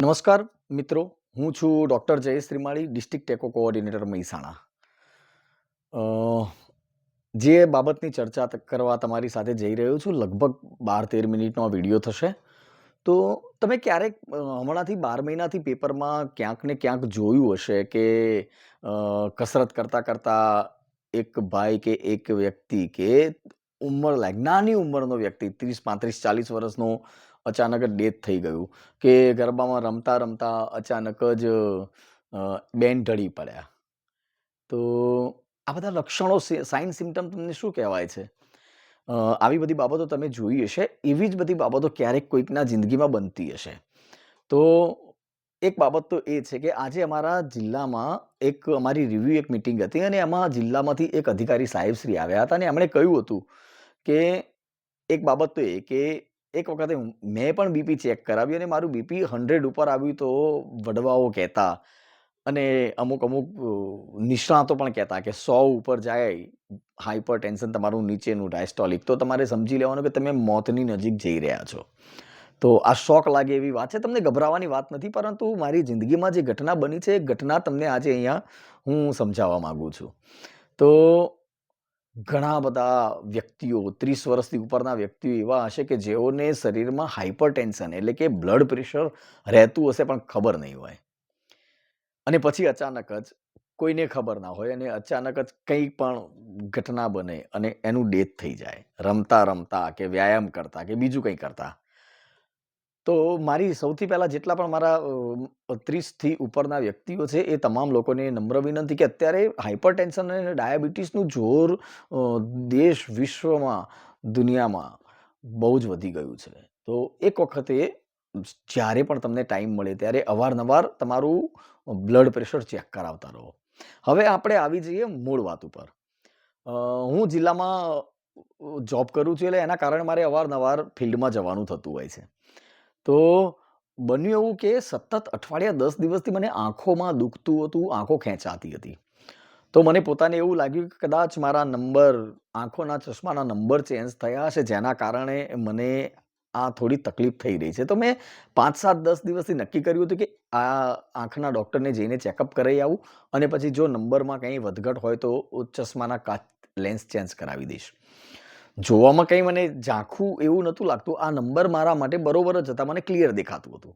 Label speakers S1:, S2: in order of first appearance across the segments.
S1: નમસ્કાર મિત્રો, હું છું doctor Jayesh Trimali, district TeCHO coordinator Mehsana. જે બાબતની ચર્ચા કરવા તમારી સાથે જઈ રહ્યો છું, લગભગ બાર તેર મિનિટનો વીડિયો થશે. તો તમે ક્યારેક હમણાંથી બાર મહિનાથી પેપરમાં ક્યાંક ને ક્યાંક જોયું હશે કે કસરત કરતાં કરતાં એક ભાઈ કે એક વ્યક્તિ કે ઉંમર લાયક નાની ઉંમરનો વ્યક્તિ, ત્રીસ, પાંત્રીસ, ચાલીસ વર્ષનો અચાનક જ ડેથ થઈ ગયું કે ગરબામાં રમતા રમતા અચાનક જ બેન ઢળી પડ્યા. તો આ બધા લક્ષણો સાઇન સિમ્ટમ તમને શું કહેવાય છે? આવી બધી બાબતો તમે જોઈ હશે, એવી જ બધી બાબતો ક્યારેક કોઈકના જિંદગીમાં બનતી હશે. તો એક બાબત તો એ છે કે આજે અમારા જિલ્લામાં એક અમારી રિવ્યુ એક મિટિંગ હતી અને એમાં જિલ્લામાંથી એક અધિકારી સાહેબ શ્રી આવ્યા હતા અને એમણે કહ્યું હતું કે એક બાબત તો એ કે એક વખતે મેં પણ બીપી ચેક કરાવ્યું અને મારું બીપી હંડ્રેડ ઉપર આવ્યું તો વડવાઓ કહેતા અને અમુક અમુક નિષ્ણાતો પણ કહેતા કે સો ઉપર જાય હાઇપર ટેન્શન તમારું નીચેનું ડાયસ્ટોલિક તો તમારે સમજી લેવાનું કે તમે મોતની નજીક જઈ રહ્યા છો. તો આ શોક લાગે એવી વાત છે. તમને ગભરાવાની વાત નથી, પરંતુ મારી જિંદગીમાં જે ઘટના બની છે, એ ઘટના તમને આજે અહીંયા હું સમજાવવા માગું છું. તો ઘણા બધા વ્યક્તિઓ, ત્રીસ વર્ષથી ઉપરના વ્યક્તિઓ એવા હશે કે જેઓને શરીરમાં હાઇપર ટેન્શન એટલે કે બ્લડ પ્રેશર રહેતું હશે પણ ખબર નહીં હોય. અને પછી અચાનક જ કોઈને ખબર ના હોય અને અચાનક જ કંઈ પણ ઘટના બને અને એનું ડેથ થઈ જાય. રમતા રમતા કે વ્યાયામ કરતા કે બીજું કંઈ કરતા. તો મારી સૌથી પહેલાં જેટલા પણ મારા ત્રીસથી ઉપરના વ્યક્તિઓ છે, એ તમામ લોકોને નમ્ર વિનંતી કે અત્યારે હાઇપર ટેન્શન અને ડાયાબિટીસનું જોર દેશ વિશ્વમાં, દુનિયામાં બહુ જ વધી ગયું છે. તો એક વખતે જ્યારે પણ તમને ટાઈમ મળે ત્યારે અવારનવાર તમારું બ્લડ પ્રેશર ચેક કરાવતા રહો. હવે આપણે આવી જઈએ મૂળ વાત ઉપર. હું જિલ્લામાં જોબ કરું છું એટલે એના કારણે મારે અવારનવાર ફિલ્ડમાં જવાનું થતું હોય છે. તો બન્યું એવું કે સતત અઠવાડિયા દસ દિવસથી મને આંખોમાં દુખતું હતું, આંખો ખેંચાતી હતી. તો મને પોતાને એવું લાગ્યું કે કદાચ મારા નંબર, આંખોના ચશ્માના નંબર ચેન્જ થયા હશે, જેના કારણે મને આ થોડી તકલીફ થઈ રહી છે. તો મેં પાંચ સાત દસ દિવસથી નક્કી કર્યું હતું કે આ આંખના ડૉક્ટરને જઈને ચેકઅપ કરાવી આવું અને પછી જો નંબરમાં કંઈ વધઘટ હોય તો ચશ્માના કાચ લેન્સ ચેન્જ કરાવી દઈશ. જોવામાં કંઈ મને ઝાંખું એવું નહોતું લાગતું. આ નંબર મારા માટે બરોબર જ હતા, મને ક્લિયર દેખાતું હતું.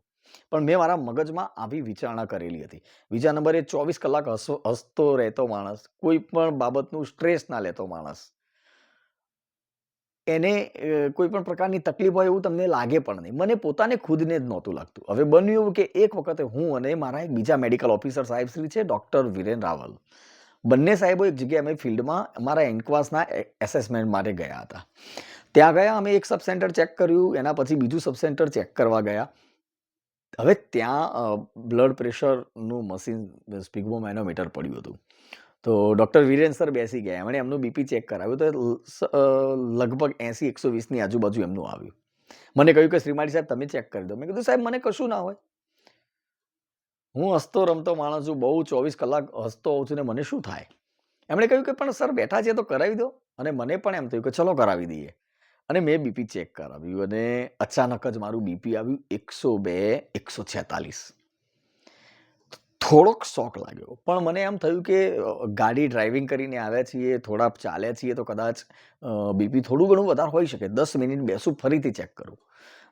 S1: પણ મેં મારા મગજમાં આવી વિચારણા કરેલી હતી. બીજા નંબરે ચોવીસ કલાક હસો, હસતો રહેતો માણસ, કોઈ પણ બાબતનું સ્ટ્રેસ ના લેતો માણસ. એને કોઈ પણ પ્રકારની તકલીફ હોય એવું તમને લાગે પણ નહીં. મને પોતાને ખુદને જ નહોતું લાગતું. હવે બન્યું એવું કે એક વખતે હું અને મારા એક બીજા મેડિકલ ઓફિસર સાહેબ શ્રી છે ડૉક્ટર વિરેન રાવલ. બંને સાહેબો એક જગ્યાએ અમે ફિલ્ડમાં અમારા એન્કવાસના એસેસમેન્ટ માટે ગયા હતા. ત્યાં ગયા, અમે એક સબ સેન્ટર ચેક કર્યું, એના પછી બીજું સબ સેન્ટર ચેક કરવા ગયા. હવે ત્યાં બ્લડ પ્રેશરનું મશીન સ્પિગ્મોમેનોમીટર પડ્યું હતું. તો ડૉક્ટર વિરેન સર બેસી ગયા, એમણે એમનું બીપી ચેક કરાવ્યું તો લગભગ એંસી, એકસો વીસની આજુબાજુ એમનું આવ્યું. મને કહ્યું કે શ્રીમાળી સાહેબ, તમે ચેક કરી દો. મેં કીધું, સાહેબ, મને કશું ના હોય. હું હસતો રમતો માણસ છું, બહુ ચોવીસ કલાક હસતો હોઉં છું ને મને શું થાય? એમણે કહ્યું કે, પણ સર, બેઠા છે તો કરાવી દો. અને મને પણ એમ થયું કે, ચલો કરાવી દઈએ. અને મેં બીપી ચેક કરાવ્યું અને અચાનક જ મારું બીપી આવ્યું એકસો બે, એકસો છેતાલીસ. થોડોક શોખ લાગ્યો, પણ મને એમ થયું કે ગાડી ડ્રાઇવિંગ કરીને આવ્યા છીએ, થોડા ચાલ્યા છીએ તો કદાચ બીપી થોડું ઘણું વધારે હોઈ શકે. દસ મિનિટ બેસું, ફરીથી ચેક કરું.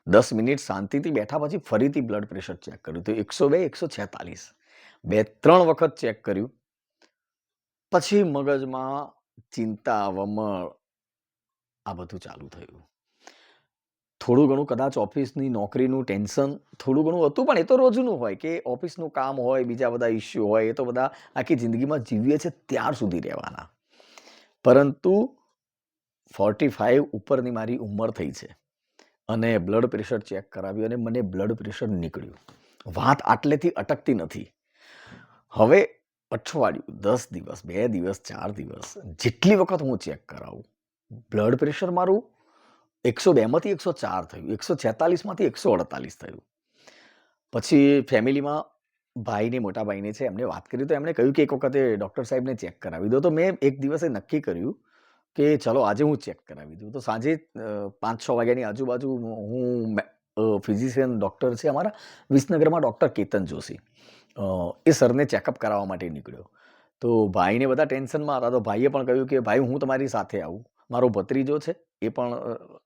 S1: દસ મિનિટ શાંતિથી બેઠા પછી ફરીથી બ્લડ પ્રેશર ચેક કર્યું. તો એકસો બે, એકસો છેતાલીસ. બે, ત્રણ વખત ચેક કર્યું. પછી મગજમાં ચિંતા, વમળ, આ બધું ચાલુ થયું. થોડું ઘણું કદાચ ઓફિસની નોકરીનું ટેન્શન, થોડું ઘણું હતું પણ એ તો રોજનું હોય કે ઓફિસનું કામ હોય, બીજા બધા ઇસ્યુ હોય, એ તો બધા આખી જિંદગીમાં જીવીએ છે ત્યાર સુધી રહેવાના. પરંતુ ફોર્ટી ફાઇવ ઉપરની મારી ઉંમર થઈ છે. અને બ્લડ પ્રેશર ચેક કરાવ્યું અને મને બ્લડ પ્રેશર નીકળ્યું. વાત આટલેથી અટકતી નથી. હવે અઠવાડિયું, દસ દિવસ, બે દિવસ, ચાર દિવસ, જેટલી વખત હું ચેક કરાવું બ્લડ પ્રેશર મારું એકસો બેમાંથી એકસો ચાર થયું, એકસો છેતાલીસમાંથી એકસો અડતાલીસ થયું. પછી ફેમિલીમાં ભાઈને, મોટા ભાઈને છે, એમને વાત કરી તો એમણે કહ્યું કે એક વખતે ડૉક્ટર સાહેબને ચેક કરાવી દો. તો મેં એક દિવસે નક્કી કર્યું કે ચલો આજે હું ચેક કરાવી દઉં. તો સાંજે પાંચ છ વાગ્યાની આજુબાજુ હું ફિઝિશિયન ડૉક્ટર છે અમારા, વિસનગરમાં ડૉક્ટર કેતન જોશી. એ સરને ચેકઅપ કરાવવા માટે નીકળ્યો. તો ભાઈને બધા ટેન્શનમાં હતા. તો ભાઈએ પણ કહ્યું કે, ભાઈ, હું તમારી સાથે આવું. મારો ભત્રીજો છે, એ પણ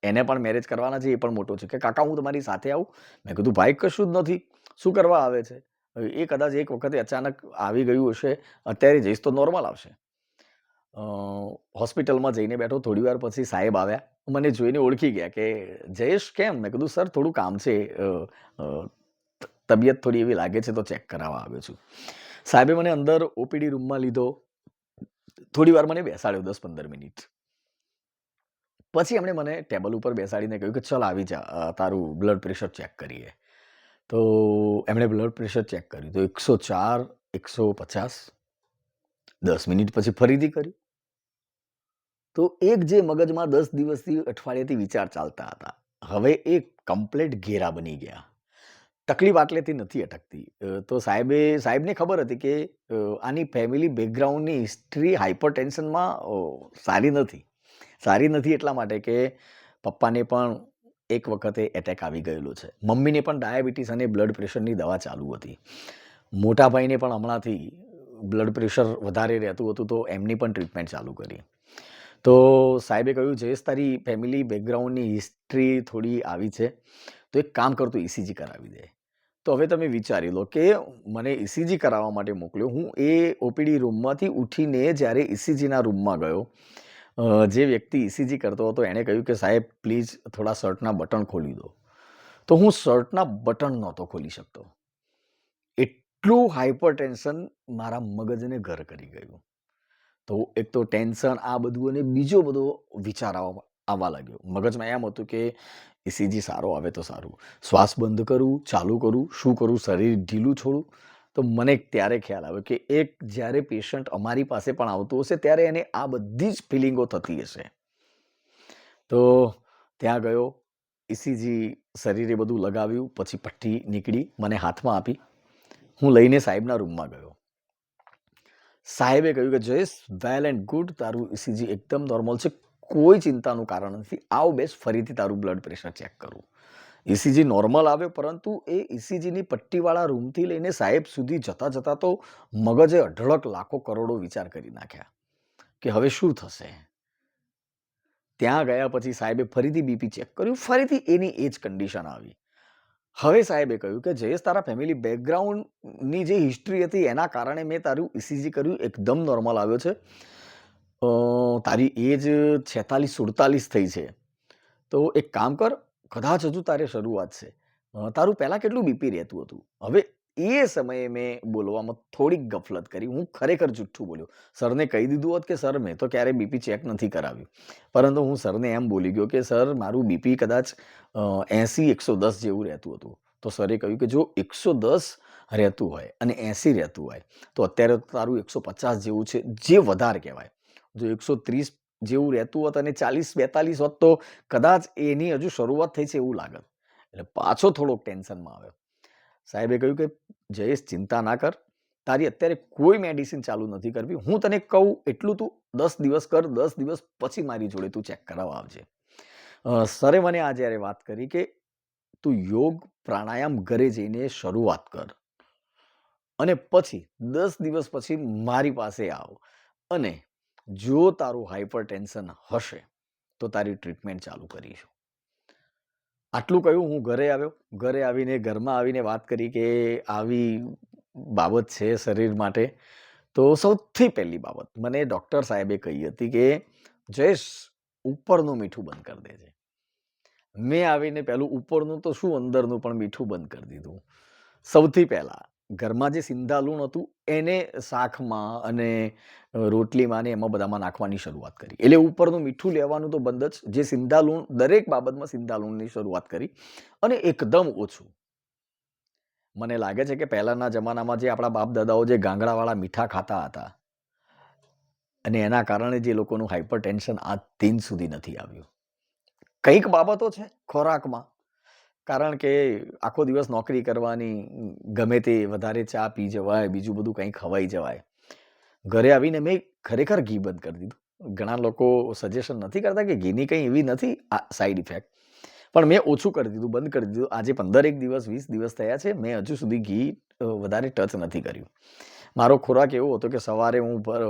S1: એને પણ મેરેજ કરવાના છે, એ પણ મોટો છે. કે, કાકા, હું તમારી સાથે આવું. મેં કીધું, ભાઈ, કશું જ નથી. શું કરવા આવે છે? એ કદાચ એક વખતે અચાનક આવી ગયું હશે. અત્યારે જઈશ તો નોર્મલ આવશે. હોસ્પિટલમાં જઈને બેઠો થોડી વાર પછી સાહેબ આવ્યા. મને જોઈને ઓળખી ગયા કે, જયેશ, કેમ? મેં કીધું, સર, થોડું કામ છે. તબિયત થોડી એવી લાગે છે તો ચેક કરાવવા આવ્યો છું. સાહેબે મને અંદર ઓપીડી રૂમમાં લીધો. થોડી વાર મને બેસાડ્યો દસ પંદર મિનિટ. પછી એમણે મને ટેબલ ઉપર બેસાડીને કહ્યું કે, ચલ આવી જા તારું બ્લડ પ્રેશર ચેક કરીએ. તો એમણે બ્લડ પ્રેશર ચેક કર્યું. તો એકસો ચાર, એકસો પચાસ, દસ મિનિટ પછી ફરીથી કર્યું. તો એક જે મગજમાં દસ દિવસથી અઠવાડિયાથી વિચાર ચાલતા હતા, હવે એ કમ્પ્લેટ ઘેરા બની ગયા. તકલીફ આટલેથી નથી અટકતી. તો સાહેબે, સાહેબને ખબર હતી કે આની ફેમિલી બેકગ્રાઉન્ડની હિસ્ટ્રી હાઇપર ટેન્શનમાં સારી નથી. સારી નથી એટલા માટે કે પપ્પાને પણ એક વખતે એટેક આવી ગયેલો છે. મમ્મીને પણ ડાયાબિટીસ અને બ્લડ પ્રેશરની દવા ચાલુ હતી. મોટા ભાઈને પણ હમણાંથી બ્લડ પ્રેશર વધારે રહેતું હતું તો એમની પણ ટ્રીટમેન્ટ ચાલુ કરી. તો સાહેબે કહ્યું જયેશ તારી ફેમિલી બેકગ્રાઉન્ડની હિસ્ટ્રી થોડી આવી છે, તો એક કામ કરતું ઇસીજી કરાવી દે. તો હવે તમે વિચારી લો કે મને ઇસીજી કરાવવા માટે મોકલ્યો. હું એ ઓપીડી રૂમમાંથી ઉઠીને જ્યારે ઇસીજીના રૂમમાં ગયો જે વ્યક્તિ ઇસીજી કરતો હતો, એણે કહ્યું કે, સાહેબ પ્લીઝ થોડા શર્ટના બટન ખોલી દો. તો હું શર્ટના બટન નહોતો ખોલી શકતો. એટલું હાઇપર ટેન્શન મારા મગજને ઘર કરી ગયું. તો એક તો ટેન્શન, આ બધું અને બીજો બધો વિચાર આવવા લાગ્યો. મગજમાં એમ હતું કે ઇસીજી સારો આવે તો સારું. શ્વાસ બંધ કરું, ચાલુ કરું, શું કરું, શરીર ઢીલું છોડું? તો મને ત્યારે ખ્યાલ આવ્યો કે એક જ્યારે પેશન્ટ અમારી પાસે પણ આવતું હશે, ત્યારે એને આ બધી જ ફિલિંગો થતી હશે. તો ત્યાં ગયો ઇસીજી શરીરે બધું લગાવ્યું, પછી પટ્ટી નીકળી, મને હાથમાં આપી. હું લઈને સાહેબના રૂમમાં ગયો. સાહેબે કહ્યું કે, જયેશ વેલ એન્ડ ગુડ તારું ઇસીજી એકદમ નોર્મલ છે. કોઈ ચિંતાનું કારણ નથી. આવ બેસ, ફરીથી તારું બ્લડ પ્રેશર ચેક કરું. ઇસીજી નોર્મલ આવ્યો, પરંતુ એ ઇસીજીની પટ્ટીવાળા રૂમથી લઈને સાહેબ સુધી જતા જતા તો મગજે અઢળક લાખો કરોડો વિચાર કરી નાખ્યા કે, હવે શું થશે? ત્યાં ગયા પછી સાહેબે ફરીથી બીપી ચેક કર્યું. ફરીથી એની એ જ કન્ડિશન આવી. હવે સાહેબે કહ્યું કે, જયેશ, તારા ફેમિલી બેકગ્રાઉન્ડની જે હિસ્ટ્રી હતી, એના કારણે મેં તારું ઇસીજી કર્યું, એકદમ નોર્મલ આવ્યો છે. તારી એજ છેતાલીસ, સુડતાલીસ થઈ છે. તો એક કામ કર, કદાચ હજુ તારે શરૂઆત છે. તારું પહેલાં કેટલું બીપી રહેતું હતું? હવે એ સમયે મેં બોલવામાં થોડીક ગફલત કરી. હું ખરેખર જુઠ્ઠું બોલ્યો. સરને કહી દીધું હોત કે, સર, મેં તો ક્યારે બીપી ચેક નથી કરાવ્યું. પરંતુ હું સરને એમ બોલી ગયો કે, સર, મારું બીપી કદાચ એંસી, એકસો દસ જેવું રહેતું હતું. તો સરે કહ્યું કે, જો એકસો દસ રહેતું હોય અને એંસી રહેતું હોય, તો અત્યારે તો તારું એકસો પચાસ જેવું છે, જે વધારે કહેવાય. જો એકસો ત્રીસ જેવું રહેતું હોત અને ચાલીસ, બેતાલીસ હોત તો કદાચ એની હજુ શરૂઆત થઈ છે એવું લાગત. એટલે પાછો થોડોક ટેન્શનમાં આવ્યો. સાહેબે કહ્યું કે, જયેશ, ચિંતા ના કર. તારી અત્યારે કોઈ મેડિસિન ચાલુ નથી કરવી. હું તને કહું, એટલું તું દસ દિવસ કર, દસ દિવસ પછી મારી જોડે તું ચેક કરાવવા આવજે. સરે મને આ જ્યારે વાત કરી કે, તું યોગ પ્રાણાયામ ઘરે જઈને શરૂઆત કર. અને પછી દસ દિવસ પછી મારી પાસે આવ. અને જો તારું હાઇપર ટેન્શન હશે, તો તારી ટ્રીટમેન્ટ ચાલુ કરીશું. આટલું કહ્યું, હું ઘરે આવ્યો. ઘરે આવીને ઘરમાં આવીને વાત કરી કે આવી બાબત છે શરીર માટે. તો સૌથી પહેલી બાબત, મને ડૉક્ટર સાહેબે કહી હતી કે, જયેશ, ઉપરનું મીઠું બંધ કરી દેજે. મેં આવીને પહેલું ઉપરનું તો શું અંદરનું પણ મીઠું બંધ કરી દીધું. સૌથી પહેલાં, ઘરમાં જે સિંધા લૂણ હતું, એને શાકમાં અને રોટલીમાં ને એમાં બધામાં નાખવાની શરૂઆત કરી. એટલે ઉપરનું મીઠું લેવાનું તો બંધ જ. જે સિંધાલુણ દરેક બાબતમાં સિંધા લૂણની શરૂઆત કરી અને એકદમ ઓછું. મને લાગે છે કે પહેલાના જમાનામાં જે આપણા બાપ દાદાઓ જે ગાંગડાવાળા મીઠા ખાતા હતા અને એના કારણે જે લોકોનું હાઇપર ટેન્શન આજ દિન સુધી નથી આવ્યું. કંઈક બાબતો છે ખોરાકમાં. કારણ કે આખો દિવસ નોકરી કરવાની, ગમે તે વધારે ચા પી જવાય, બીજું બધું કંઈ ખવાઈ જવાય. ઘરે આવીને મેં ખરેખર ઘી બંધ કરી દીધું. ઘણા લોકો સજેશન નથી કરતા કે ઘીની કંઈ એવી નથી, આ સાઈડ ઇફેક્ટ પણ મેં ઓછું કરી દીધું, બંધ કરી દીધું. આજે પંદર એક દિવસ, વીસ દિવસ થયા છે, મેં હજુ સુધી ઘી વધારે ટચ નથી કર્યું. મારો ખોરાક એવો હતો કે સવારે હું ભર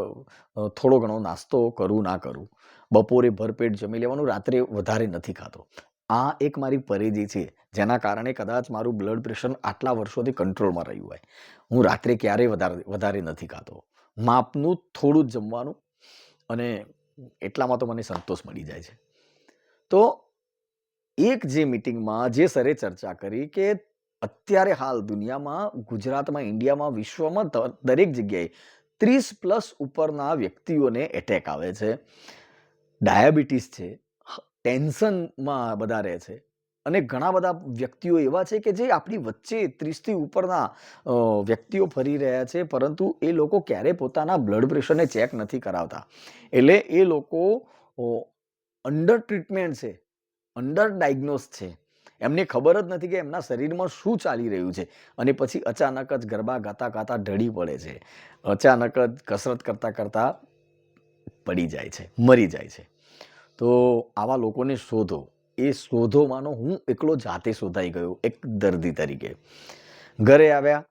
S1: થોડો ઘણો નાસ્તો કરું ના કરું. બપોરે ભરપેટ જમી લેવાનું, રાત્રે વધારે નથી ખાતો. આ એક મારી પરેજી છે, જેના કારણે કદાચ મારું બ્લડ પ્રેશર આટલા વર્ષોથી કંટ્રોલમાં રહ્યું હોય. હું રાત્રે ક્યારેય વધારે વધારે નથી ખાતો. માપનું થોડું જ જમવાનું અને એટલામાં તો મને સંતોષ મળી જાય છે. તો એક જે મિટિંગમાં જે સરે ચર્ચા કરી કે અત્યારે હાલ દુનિયામાં, ગુજરાતમાં, ઇન્ડિયામાં, વિશ્વમાં દરેક જગ્યાએ ત્રીસ પ્લસ ઉપરના વ્યક્તિઓને એટેક આવે છે. ડાયાબિટીસ છે. ટેન્શનમાં બધા રહે છે. અને ઘણા બધા વ્યક્તિઓ એવા છે કે જે આપણી વચ્ચે ત્રીસથી ઉપરના વ્યક્તિઓ ફરી રહ્યા છે, પરંતુ એ લોકો ક્યારેય પોતાના બ્લડ પ્રેશરને ચેક નથી કરાવતા. એટલે એ લોકો અંડર ટ્રીટમેન્ટ છે અંડર ડાયગ્નોસ છે. એમને ખબર જ નથી કે એમના શરીરમાં શું ચાલી રહ્યું છે. અને પછી અચાનક જ ગરબા ગાતા ગાતા ઢળી પડે છે. અચાનક જ કસરત કરતાં કરતાં પડી જાય છે, મરી જાય છે. તો આવા લોકોને શોધો. એ શોધોમાંનો હું એકલો જાતે શોધાઈ ગયો, એક દર્દી તરીકે. ઘરે આવ્યા,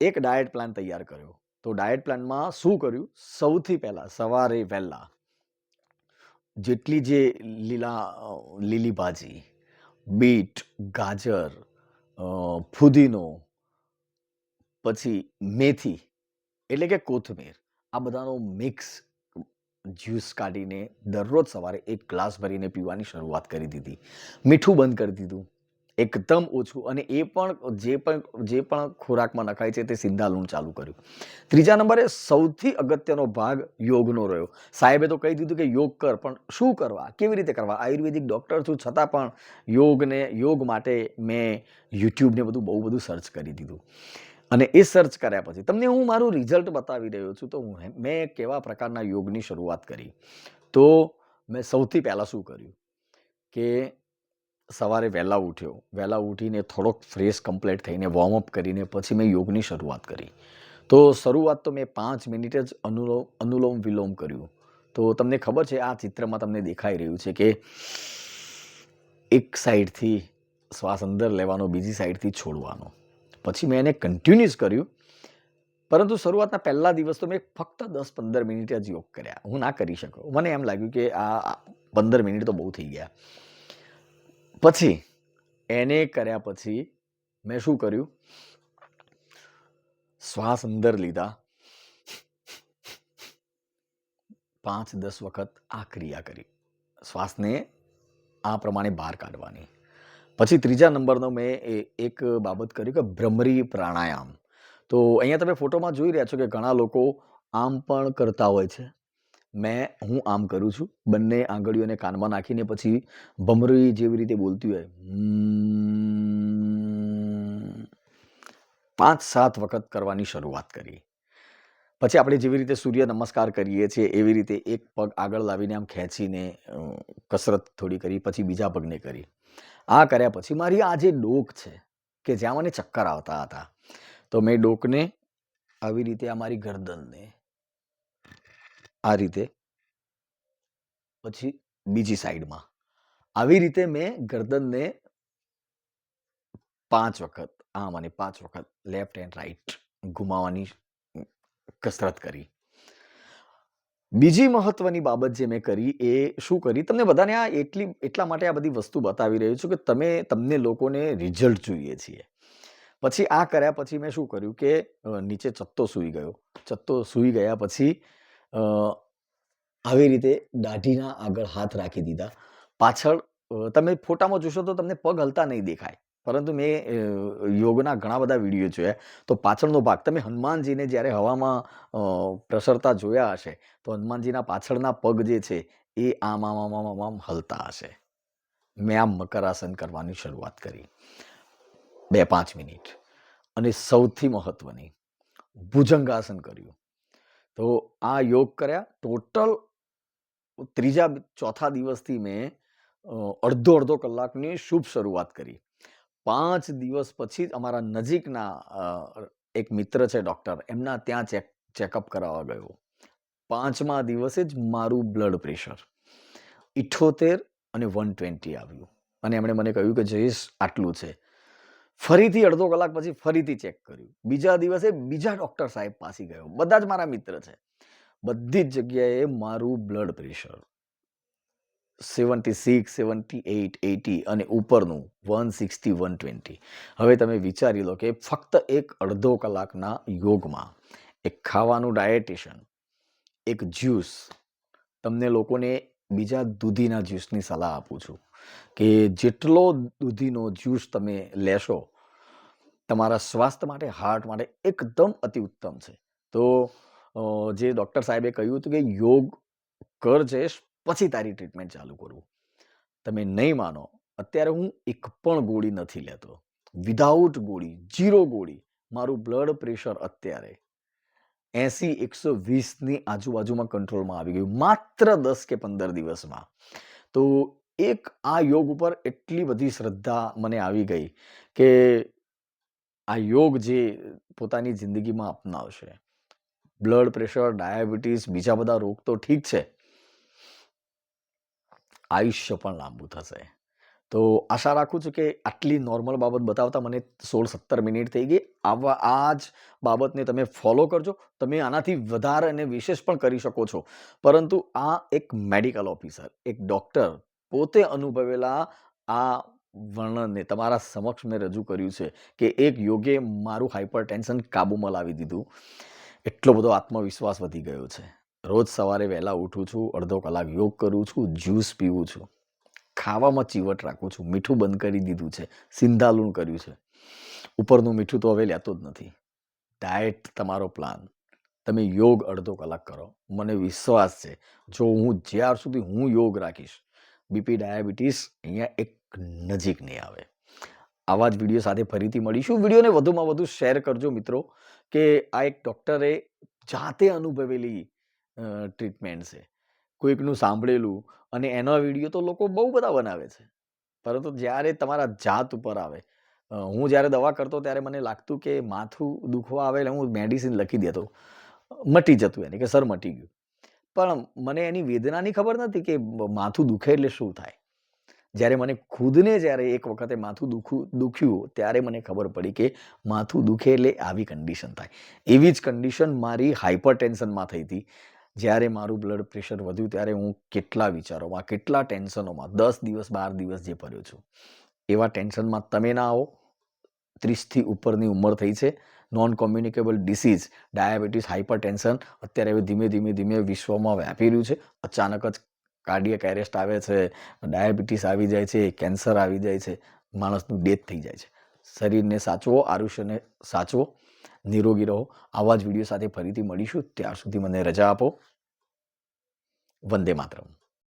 S1: એક ડાયટ પ્લાન તૈયાર કર્યો. તો ડાયટ પ્લાનમાં શું કર્યું? સૌથી પહેલાં સવારે વહેલા જેટલી જે લીલા લીલી ભાજી, બીટ, ગાજર ફુદીનો, પછી મેથી, એટલે કે કોથમીર, આ બધાનો મિક્સ જ્યુસ કાઢીને દરરોજ સવારે એક ગ્લાસ ભરીને પીવાની શરૂઆત કરી દીધી. મીઠું બંધ કરી દીધું. એકદમ ઓછું અને એ પણ જે પણ જે પણ ખોરાકમાં નખાય છે તે સિંધા લૂણ ચાલુ કર્યું. ત્રીજા નંબરે સૌથી અગત્યનો ભાગ યોગનો રહ્યો. સાહેબે તો કહી દીધું કે યોગ કર, પણ શું કરવા? કેવી રીતે કરવા? આયુર્વેદિક ડૉક્ટર છું, છતાં પણ યોગને, યોગ માટે મેં યુટ્યુબને બધું બહુ બધું સર્ચ કરી દીધું. અને એ સર્ચ કર્યા પછી, તમને હું મારું રિઝલ્ટ બતાવી રહ્યો છું, તો હું મેં કેવા પ્રકારના યોગની શરૂઆત કરી. તો મેં સૌથી પહેલાં શું કર્યું? કે સવારે વહેલા ઉઠ્યો. વહેલા ઉઠીને થોડોક ફ્રેશ કમ્પ્લીટ થઈને વોર્મઅપ કરીને પછી મેં યોગની શરૂઆત કરી. તો શરૂઆત તો મેં પાંચ મિનિટ જ અનુલોમ અનુલોમ વિલોમ કર્યું. તો તમને ખબર છે, આ ચિત્રમાં તમને દેખાઈ રહ્યું છે કે એક સાઈડથી શ્વાસ અંદર લેવાનો, બીજી સાઈડથી છોડવાનો. પછી મેં એને કન્ટિન્યુઅસ કર્યું. પરંતુ શરૂઆતના પહેલા દિવસ તો મેં ફક્ત દસ પંદર મિનિટ જ યોગ કર્યા. હું ના કરી શક્યો. મને એમ લાગ્યું કે આ પંદર મિનિટ તો બહુ થઈ ગયા. પછી એને કર્યા પછી મેં શું કર્યું? શ્વાસ અંદર લીધા. પાંચ દસ વખત આ ક્રિયા કરી. શ્વાસને આ પ્રમાણે બહાર કાઢવાની. પછી ત્રીજા નંબરનો મેં એક બાબત કરી કે ભ્રમરી પ્રાણાયામ. તો અહીંયા તમે ફોટોમાં જોઈ રહ્યા છો કે ઘણા લોકો આમ પણ કરતા હોય છે. મેં, હું આમ કરું છું. બંને આંગળીઓને કાનમાં નાખીને પછી ભમરી જેવી રીતે બોલતી હોય. પાંચ સાત વખત કરવાની શરૂઆત કરી. પછી આપણે જેવી રીતે સૂર્ય નમસ્કાર કરીએ છીએ, એવી રીતે એક પગ આગળ લાવીને આમ ખેંચીને કસરત થોડી કરી, પછી બીજા પગને કરી. આ કર્યા પછી મારી આ જે ડોક છે કે જ્યાં મને ચક્કર આવતા હતા, તો મેં ડોકને આવી રીતે આ મારી ગરદનને આ રીતે પછી બીજી સાઈડમાં આવી રીતે મેં ગરદનને પાંચ વખત આમ અને પાંચ વખત લેફ્ટ એન્ડ રાઈટ ઘુમાવાની કસરત કરી. બીજી મહત્વની બાબત જે મેં કરી એ શું કરી? તમને બધાને આ એટલી, એટલા માટે આ બધી વસ્તુ બતાવી રહ્યો છું કે તમે, તમને લોકોને રિઝલ્ટ જોઈએ છીએ. પછી આ કર્યા પછી મેં શું કર્યું કે નીચે ચત્તો સૂઈ ગયો. ચત્તો સૂઈ ગયા પછી આવી રીતે દાઢીના આગળ હાથ રાખી દીધા. પાછળ તમે ફોટામાં જોશો તો તમને પગ હલતા નહીં દેખાય. પરંતુ મેં યોગના ઘણા બધા વીડિયો જોયા. તો પાછળનો ભાગ, તમે હનુમાનજીને જ્યારે હવામાં પ્રસરતા જોયા હશે, તો હનુમાનજીના પાછળના પગ જે છે, એ આમ આમ આમ આમ આમ હલતા હશે. મેં આમ મકરાસન કરવાની શરૂઆત કરી. બે પાંચ મિનિટ. અને સૌથી મહત્વની, ભુજંગાસન કર્યું. તો આ યોગ કર્યા. ટોટલ ત્રીજા, ચોથા દિવસથી મેં અડધો અડધો કલાકની શુભ શરૂઆત કરી. પાંચ દિવસ પછી જ અમારા નજીકના એક મિત્ર છે ડૉક્ટર, એમના ત્યાં ચેક, ચેકઅપ કરાવવા ગયો. પાંચમા દિવસે જ મારું બ્લડ પ્રેશર ઇઠોતેર અને વન ટ્વેન્ટી આવ્યું. અને એમણે મને કહ્યું કે જયેશ, આટલું છે. ફરીથી અડધો કલાક પછી ફરીથી ચેક કર્યું. બીજા દિવસે બીજા ડૉક્ટર સાહેબ પાસે ગયો. બધા જ મારા મિત્ર છે. બધી જ જગ્યાએ મારું blood pressure seventy six seventy eight eighty અને ઉપરનું વન સિક્સટી વન ટ્વેન્ટી હવે તમે વિચારી લો કે ફક્ત એક અડધો કલાકના યોગમાં એક ખાવાનું ડાયટિશિયન એક જ્યુસ તમને લોકોને બીજા દૂધીના જ્યુસની સલાહ આપું છું કે જેટલો દૂધીનો જ્યુસ તમે લેશો, તમારા સ્વાસ્થ્ય માટે હાર્ટ માટે એકદમ અતિ ઉત્તમ છે. તો જે ડૉક્ટર સાહેબે કહ્યું હતું કે યોગ કર પછી તારી ટ્રીટમેન્ટ ચાલુ કરવું. તમે નહીં માનો, અત્યારે હું એક પણ ગોળી નથી લેતો. વિધાઉટ ગોળી જીરો ગોળી. મારું બ્લડ પ્રેશર અત્યારે એસી, એકસો વીસની આજુબાજુમાં કંટ્રોલમાં આવી ગયું. માત્ર દસ કે પંદર દિવસમાં. તો એક આ યોગ ઉપર એટલી બધી શ્રદ્ધા મને આવી ગઈ કે આ યોગ જે પોતાની જિંદગીમાં અપનાવશે. બ્લડ પ્રેશર ડાયાબિટીસ બીજા બધા રોગ તો ઠીક છે. આયુષ્ય પણ લાંબુ થશે. તો આશા રાખું છું કે આટલી નોર્મલ બાબત બતાવતા મને સોળ સત્તર મિનિટ થઈ ગઈ. આવા આ જ બાબતને તમે ફોલો કરજો. તમે આનાથી વધારે અને વિશેષ પણ કરી શકો છો. પરંતુ આ એક મેડિકલ ઓફિસર, એક ડૉક્ટર પોતે અનુભવેલા આ વર્ણનને તમારા સમક્ષ મેં રજૂ કર્યું છે કે એક યોગે મારું હાઇપર ટેન્શન કાબૂમાં લાવી દીધું. એટલો બધો આત્મવિશ્વાસ વધી ગયો છે. રોજ સવારે વહેલા ઉઠું છું, અડધો કલાક યોગ કરું છું, જ્યુસ પીવું છું. ખાવામાં ચીવટ રાખું છું, મીઠું બંધ કરી દીધું છે સિંધાલુણ કર્યું છે. ઉપરનું મીઠું તો હવે લેતો જ નથી. ડાયટ તમારો પ્લાન તમે યોગ અડધો કલાક કરો. મને વિશ્વાસ છે, જો હું જ્યાર સુધી હું યોગ રાખીશ બીપી ડાયાબિટીસ અહીંયા એક નજીક નહીં આવે. આવા જ વીડિયો સાથે ફરીથી મળીશું. વિડીયોને વધુમાં વધુ શેર કરજો મિત્રો, કે આ એક ડૉક્ટરે જાતે અનુભવેલી ટ્રીટમેન્ટ છે. કોઈકનું સાંભળેલું અને એના વીડિયો તો લોકો બહુ બધા બનાવે છે. પરંતુ જ્યારે તમારા જાત ઉપર આવે હું જ્યારે દવા કરતો ત્યારે મને લાગતું કે માથું દુખવા આવે એટલે હું મેડિસિન લખી દેતો. મટી જતું એની, કે સર મટી ગયું. પણ મને એની વેદનાની ખબર નથી કે માથું દુખે એટલે શું થાય. જ્યારે મને ખુદને જ્યારે એક વખતે માથું દુખું, દુખ્યું ત્યારે મને ખબર પડી કે માથું દુખે એટલે આવી કન્ડિશન થાય. એવી જ કન્ડિશન મારી હાઇપર ટેન્શનમાં થઈ હતી. જ્યારે મારું બ્લડ પ્રેશર વધ્યું ત્યારે હું કેટલા વિચારોમાં કેટલા ટેન્શનોમાં, દસ દિવસ, બાર દિવસ જે ભર્યો છું, એવા ટેન્શનમાં તમે ના આવો. ત્રીસથી ઉપરની ઉંમર થઈ છે. Non communicable disease diabetes hypertension અત્યારે હવે ધીમે ધીમે ધીમે વિશ્વમાં વ્યાપી રહ્યું છે. અચાનક જ કાર્ડિયક એરેસ્ટ આવે છે ડાયાબિટીસ આવી જાય છે કેન્સર આવી જાય છે, માણસનું ડેથ થઈ જાય છે. શરીરને સાચવો, આયુષ્યને સાચવો. નિરોગી રહો. આવા જ વીડિયો સાથે ફરીથી મળીશું. ત્યાર સુધી મને રજા આપો. વંદે માતરમ.